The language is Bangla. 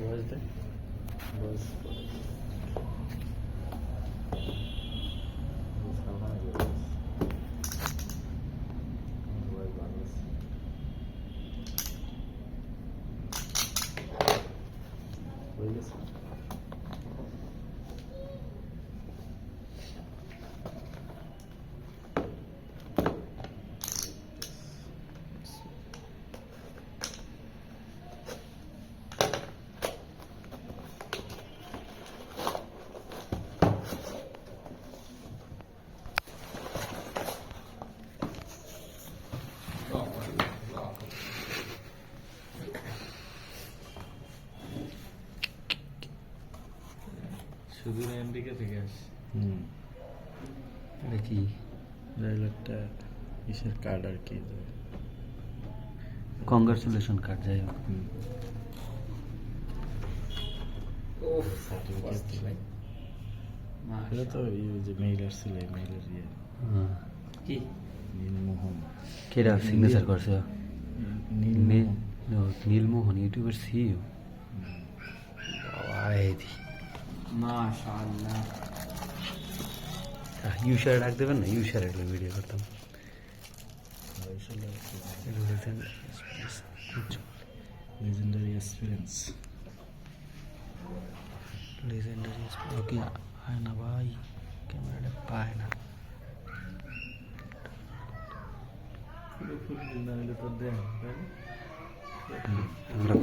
বয়স দে বয়স হয়ে গেছে শুধু আমেরিকা থেকে আসছে। হুম। এটা কি? একটা ইসের কার্ড আর কি? কংগ্রাচুলেশন কার্ড যাই হোক। এটা তো এই যে মেইল আসছিল মেইলের ইয়ে। কি? নীলমোহন। কেডা সিগনেচার করছে? নীলমোহন। নীলমোহন ইউটিউবের সিইও মাশাআল্লাহ। ইউসারে ডাক দেবেন না? ইউসারে ভিডিও করতাম। লেজেন্ডারি এক্সপিরিয়েন্স লেজেন্ডারি ওকে হয় না ভাই। ক্যামেরাটা পায় না। আমরা